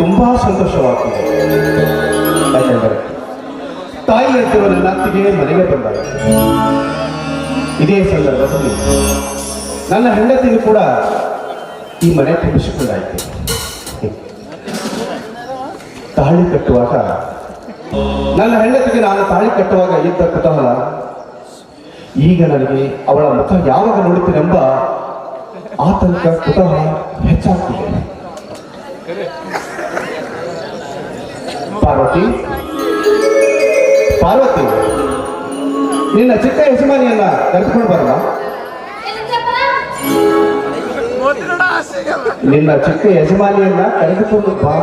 ತುಂಬಾ ಸಂತೋಷವಾಗ್ತದೆ. ಯಾಕೆಂದರೆ ತಾಯಿ ಅಂತಿರುವ ನನ್ನ ಅತ್ತಿಗೆ ಮನೆಗೆ ಬಂದಾಗ, ಇದೇ ಸಂದರ್ಭದಲ್ಲಿ ನನ್ನ ಹೆಂಡತಿಗೂ ಕೂಡ ಈ ಮನೆ ತುಂಬಿಸಿಕೊಂಡಾಯಿತು ತಾಳಿ ಕಟ್ಟುವಾಗ, ನನ್ನ ಹೆಂಡತಿಗೆ ನಾನು ತಾಳಿ ಕಟ್ಟುವಾಗ ಇದ್ದ ಕುತೂಹಲ, ಈಗ ನನಗೆ ಅವಳ ಮುಖ ಯಾವಾಗ ನೋಡುತ್ತೇನೆಂಬ ಆತಂಕ, ಕುತೂಹಲ ಹೆಚ್ಚಾಗ್ತಿದೆ. ಪಾರ್ವತಿ ಪಾರ್ವತಿ ನಿನ್ನ ಚಿಕ್ಕ ಯಜಮಾನಿಯನ್ನ ಕರೆದುಕೊಂಡು ಬರಲ್ಲ ನಿನ್ನ ಚಿಕ್ಕ ಯಜಮಾನಿಯನ್ನ ಕರೆದುಕೊಂಡು ಬಾ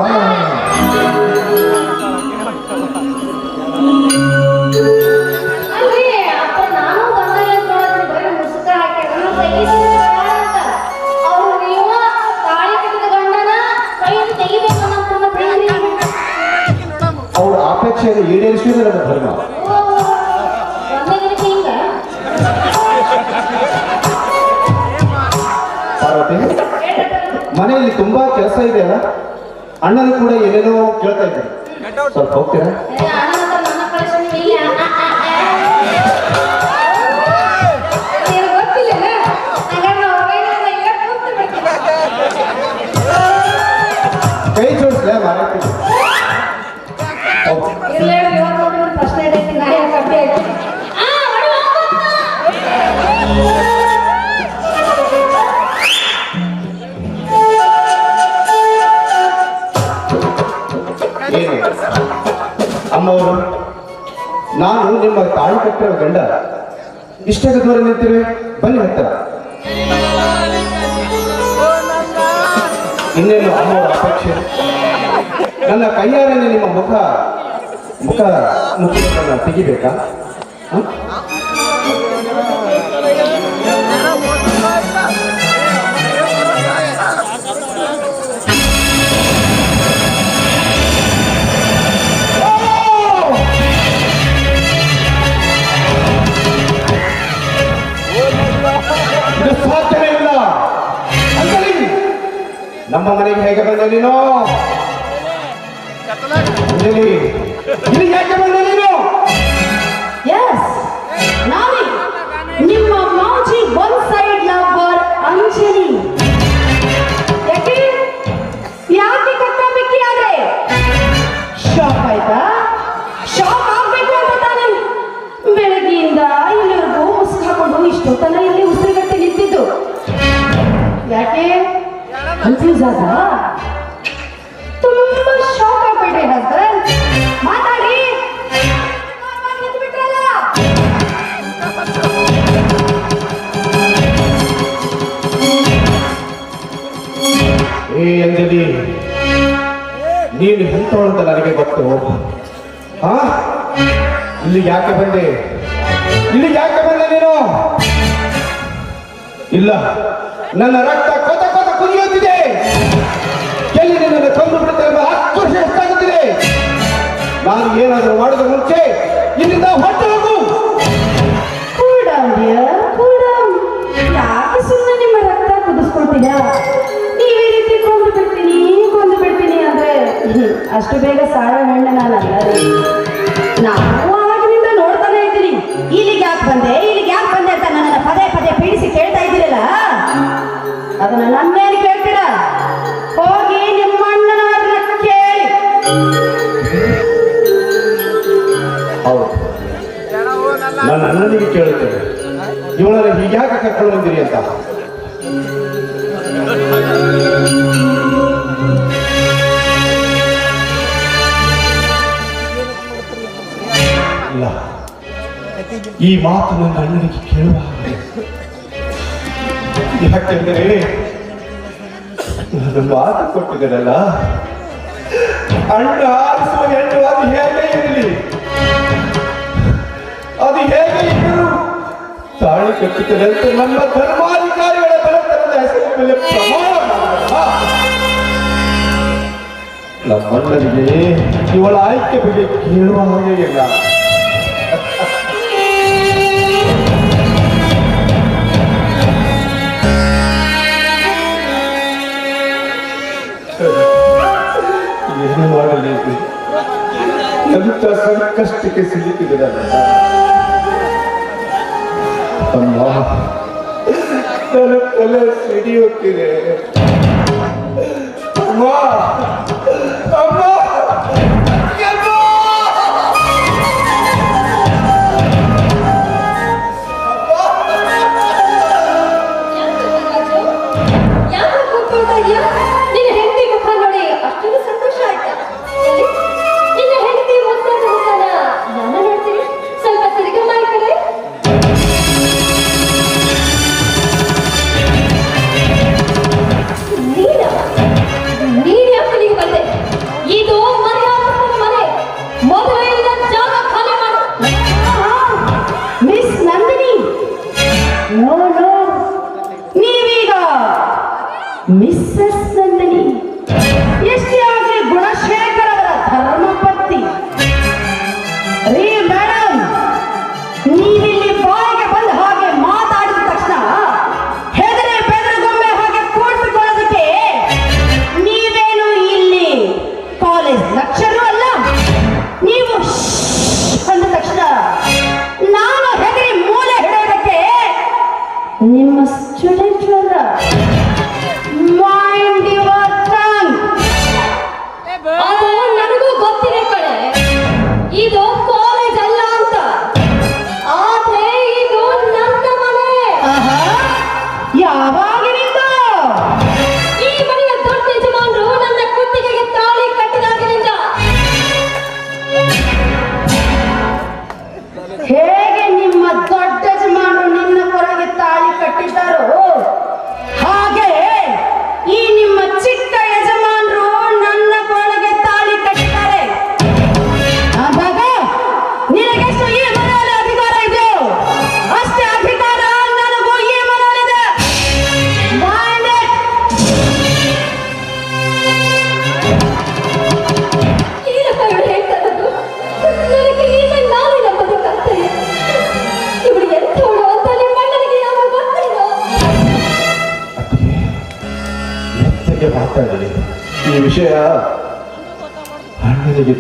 ಈಡೇರಿಸುವುದು ನನ್ನ ಧರ್ಮ. ಪಾರ್ವತಿ ಮನೆಯಲ್ಲಿ ತುಂಬಾ ಕೆಲಸ ಇದೆ ಅಲ್ಲ? ಅಣ್ಣನ ಕೂಡ ಏನೇನೋ ಕೇಳ್ತಾ ಇದ್ದೆ ಸ್ವಲ್ಪ ಹೋಗ್ತೀರಾ? ಕೈ ಜೋಡಿಸ್ಲೇ ಅಂತ ನಿಮ್ಮ ತಾಳಿ ಕಟ್ಟಿರೋ ಗಂಡ ಇಷ್ಟೆಲ್ಲ ದೂರ ನಿಂತಿರುವೆ ಬನ್ನಿ ಹತ್ತಿರ ಇನ್ನೇನು ಅಮ್ಮವರ ಅಪೇಕ್ಷೆ? ನನ್ನ ಕೈಯಾರೆ ನಿಮ್ಮ ಮುಖ ಮುಖ ಮುಖ ತೆಗಿಬೇಕಾ? ನಮ್ಮ ಮನೆಗೆ ಹೇಗೆ ಬಂದೆ ನೀನು ಇಲ್ಲಿ ಯಾಕೆ ಅಂಜಲಿ ನೀನು ಎಂತವಳು ನನಗೆ ಗೊತ್ತು? ಹಾ ಇಲ್ಲಿ ಯಾಕೆ ಬಂದೆ? ಇಲ್ಲಿ ಯಾಕೆ ಬಂದೆ ನೀನು? ಇಲ್ಲ. ನನ್ನ ರಕ್ತ ಕೊತ ಕೊತ ಕುದಿಯುತ್ತಿದೆ. ಎಲ್ಲಿ ನಿನ್ನನ್ನು ಕಂದು ಬಿಡುತ್ತೆ ಆಕ್ರೋಶ ಹೆಚ್ಚಾಗುತ್ತಿದೆ ನಾನು ಏನಾದರೂ ಮಾಡಿದ ಮುಂಚೆ ಇಲ್ಲಿಂದ ಹೊರಟು ನನ್ನ ಅಣ್ಣನಿಗೆ ಕೇಳುತ್ತೇನೆ ಇವಳನ್ನು ಹೀಗ್ಯಾಕೆ ಕರ್ಕೊಂಡು ಬಂದಿರಿ ಅಂತ. ಇಲ್ಲ. ಈ ಮಾತು ನನ್ನ ಅಣ್ಣನಿಗೆ ಕೇಳುವ. ಯಾಕೆಂದರೆ ನಾನು ಮಾತು ಕೊಟ್ಟಿದ್ದಾರಲ್ಲ. ಅಣ್ಣ ಆರಿಸುವ ಹೆಣ್ಣು ಅದು ಹೇಗೆ ಇವರು ತಾಳಿ ಕಟ್ಟಿದರಂತೆ ನಮ್ಮ ಧರ್ಮಾಧಿಕಾರಿಗಳ ಬಲತನದ ಹೆಸರು ಮೇಲೆ ಪ್ರಮಾಣ ನಮ್ಮಲ್ಲರಿಗೆ ಇವಳ ಆಯ್ಕೆ ಬಗ್ಗೆ ಕೇಳುವ ಹಾಗೆ ಇಲ್ಲ ಏನು ಮಾಡಬೇಕು ಎಂತ ಸಂಕಷ್ಟಕ್ಕೆ ಸಿಲುಕಿದ ಅಮ್ಮ ನನ್ನ ತಲೆ ಸಿಡಿಯುತ್ತಿದೆ ಅಮ್ಮ ಅಮ್ಮ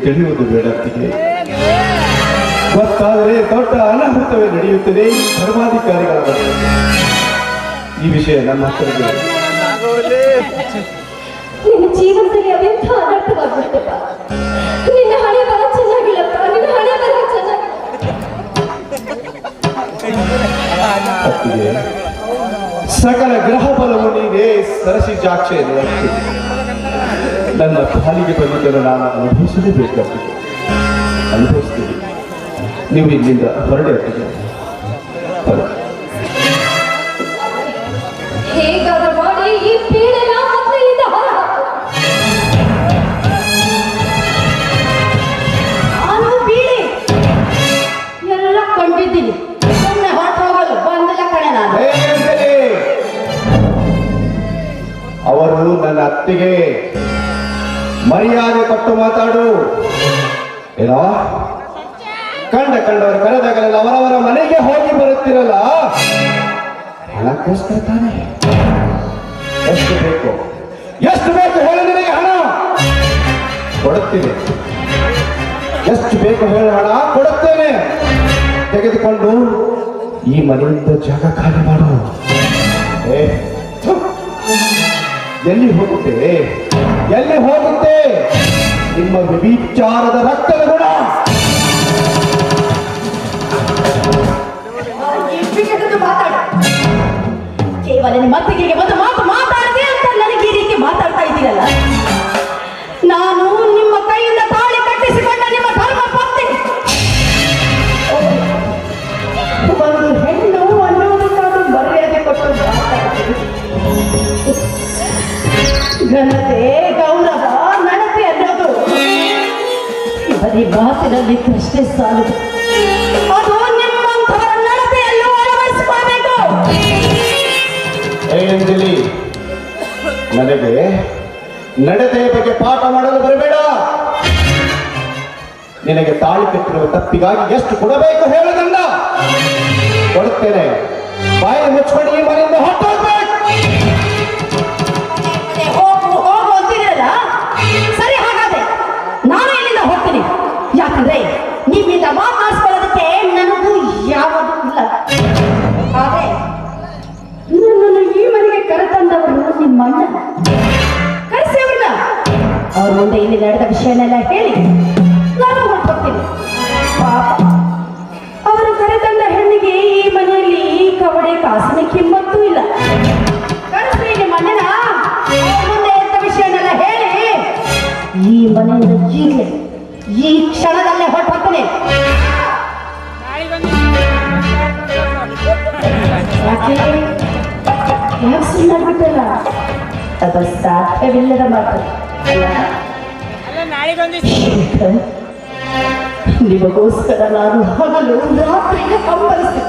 ತಿಳಿಯುವುದು ಬೇಡ ಅತ್ತಿಗೆ ಗೊತ್ತಾದರೆ ದೊಡ್ಡ ಅನಾಹುತವೇ ನಡೆಯುತ್ತದೆ. ಧರ್ಮಾಧಿಕಾರಿಗಳ ಬಗ್ಗೆ. ಈ ವಿಷಯ ನಮ್ಮ ಹತ್ತಿರ ನಿನ್ನ ಜೀವನದಲ್ಲಿ ಅದೆಂಥ ಅನರ್ಥವಾಗ್ಬಿಡ್ತಪ್ಪ. ನಿನ್ನ ಹಣೆ ಬರ ಚೆನ್ನಾಗಿಲ್ಲಪ್ಪ. ನಿನ್ನ ಹಣೆ ಬರ ಚೆನ್ನಾಗಿಲ್ಲ ಸಕಲ ಗ್ರಹ ಬಲವು ನೀನೇ ಸರಸಿ ಜಾಕ್ಷೆ ಎನ್ನುವಂತೆ ನನ್ನ ಪಾಲಿಗೆ ಬಂದಿದ್ದನ್ನು ನಾನು ಅನುಭವಿಸಲೇಬೇಕಾಗ್ತದೆ ಅನುಭವಿಸ್ತೀನಿ. ನೀವು ಇಲ್ಲಿಂದ ಹೊರಡೆ ಅವರು ನನ್ನ ಅತ್ತಿಗೆ ಮರ್ಯಾದೆ ಕೊಟ್ಟು ಮಾತಾಡು. ಏನೋ? ಕಂಡ ಕಂಡವರು ಕರೆದಾಗಲೆಲ್ಲ ಅವರವರ ಮನೆಗೆ ಹೋಗಿ ಬರುತ್ತಿರಲ್ಲ? ಹಣಕ್ಕೋಸ್ಕರ ತಾನೆ. ಎಷ್ಟು ಬೇಕು? ಎಷ್ಟು ಬೇಕು ಹೇಳು ನಿನಗೆ ಹಣ. ಕೊಡುತ್ತೇನೆ. ಎಷ್ಟು ಬೇಕು ಹೇಳಿ ಹಣ, ಕೊಡುತ್ತೇನೆ. ತೆಗೆದುಕೊಂಡು ಈ ಮನೆಯಿಂದ ಜಾಗ ಖಾಲಿ ಮಾಡು. ಎಲ್ಲಿ ಹೋಗುತ್ತೆ? ಎಲ್ಲಿ ಹೋಗುತ್ತೆ? ನಿಮ್ಮ ವಿಚಾರದ ರಕ್ತದ ಗುಣ. ಕೇವಲ ನಿಮ್ಮ ಅತ್ತಿಗೆಗೆ ಒಂದು ಮಾತು ಮಾತಾಡದೆ ಅಂತ ನನಗೆ ಈ ರೀತಿ ಮಾತಾಡ್ತಾ ಇದ್ದೀರಲ್ಲ? ಅಷ್ಟೇ ಸಾಲದು ಅದು ನಿಮ್ಮಂಥವರ ನಡತೆಯನ್ನು ಅಳವಡಿಸಿಕೊಳ್ಬೇಕು ಏ ಅಂಜಲಿ ನನಗೆ ನಡತೆಯ ಬಗ್ಗೆ ಪಾಠ ಮಾಡಲು ಬರಬೇಡ. ನಿನಗೆ ತಾಳಿ ಕಟ್ಟಿರುವ ತಪ್ಪಿಗಾಗಿ ಎಷ್ಟು ಕೊಡಬೇಕು ಹೇಳೋದನ್ನ ಕೊಡುತ್ತೇನೆ. ಬಾಯಿ ಮುಚ್ಚಿಕೊಂಡು ಈ ಮನೆಯಿಂದ ಇಲ್ಲಿ ನಡೆದ ವಿಷಯನೆಲ್ಲ ಹೇಳಿ ನಾನು ಹೊರಟೋಗ್ತೀನಿ. ಅವರು ಕರೆತಂದ ಹೆಣ್ಣಿಗೆ ಈ ಮನೆಯಲ್ಲಿ ಈ ಕವಡೆ ಕಾಸಿನ ಕಿಮ್ಮತ್ತೂ ಇಲ್ಲ. ಅಣ್ಣನ ಮುಂದೆ ಎದ್ದ ವಿಷಯನೆಲ್ಲ ಹೇಳಿ. ಈ ಮನೆಯಿಂದ ಈಗಲೇ, ಈ ಕ್ಷಣದಲ್ಲೇ ಹೊರಟೋಗ್ತೀನಿ. ಯಾಕೆ? ಯಾಕೆ ಸುಮ್ಮನಾಗ್ಬಿಟ್ಟಲ್ಲ ಅದು ಸಾಧ್ಯವಿಲ್ಲದ ಮಾತು. ನಿಮಗೋಸ್ಕರ ನಾನು ಹಗಲು ರಾತ್ರಿ ಹಂಬಲಿಸಿ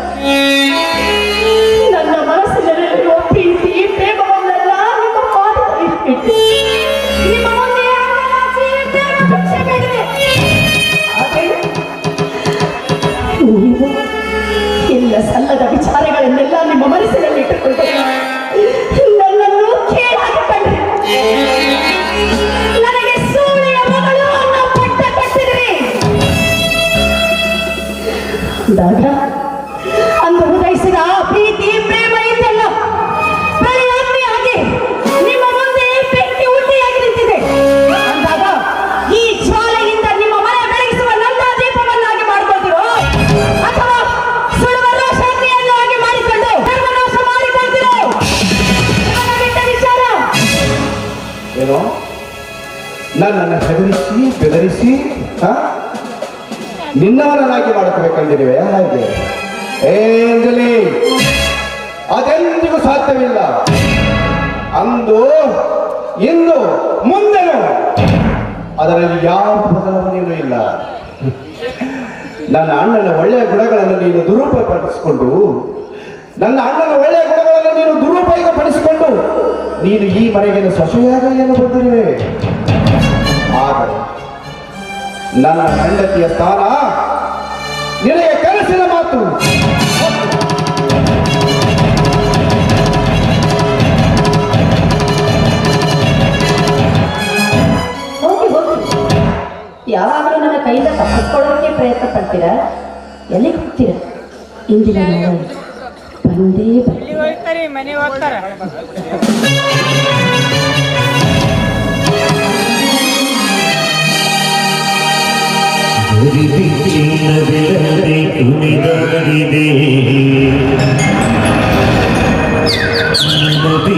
ಮಾಡಬೇಕಂದಿರುವೆ ಹಾಗೆ. ಏಂಜಲಿ ಅದೆಂದಿಗೂ ಸಾಧ್ಯವಿಲ್ಲ. ಅಂದು ಇಂದು ಮುಂದೆ ಅದರಲ್ಲಿ ಯಾವ ಬದಲಾವಣೆಯೂ ಇಲ್ಲ. ನನ್ನ ಅಣ್ಣನ ಒಳ್ಳೆಯ ಗುಣಗಳನ್ನು ನೀನು ದುರುಪಯೋಗಪಡಿಸಿಕೊಂಡು ನನ್ನ ಅಣ್ಣನ ಒಳ್ಳೆಯ ಗುಣಗಳನ್ನು ನೀನು ದುರುಪಯೋಗಪಡಿಸಿಕೊಂಡು, ನೀನು ಈ ಮನೆಗೆ ಸೊಸೆಯಾಗ ಏನು ಬಂದಿರುವೆ? ಆದರೆ, ನನ್ನ ಹೆಂಡತಿಯ ಸ್ಥಾನ ನಿನಗೆ ಕನಸಿನ ಮಾತು. ಯಾವಾಗಲೂ ನನ್ನ ಕೈಯಿಂದ ತಪ್ಪಿಸ್ಕೊಳ್ಳೋಕೆ ಪ್ರಯತ್ನ ಪಡ್ತೀರಾ? ಎಲ್ಲಿಗೆ ಹೋಗ್ತೀರಾ? ಇಂದಿನ ಬಂದೇ ಬರ್ತೀನಿ ಮುರಿಬಿಚ್ಚಿನ ಬಿಡದೆ ತುಳಿದಾಡಿದೆ ನಬಿ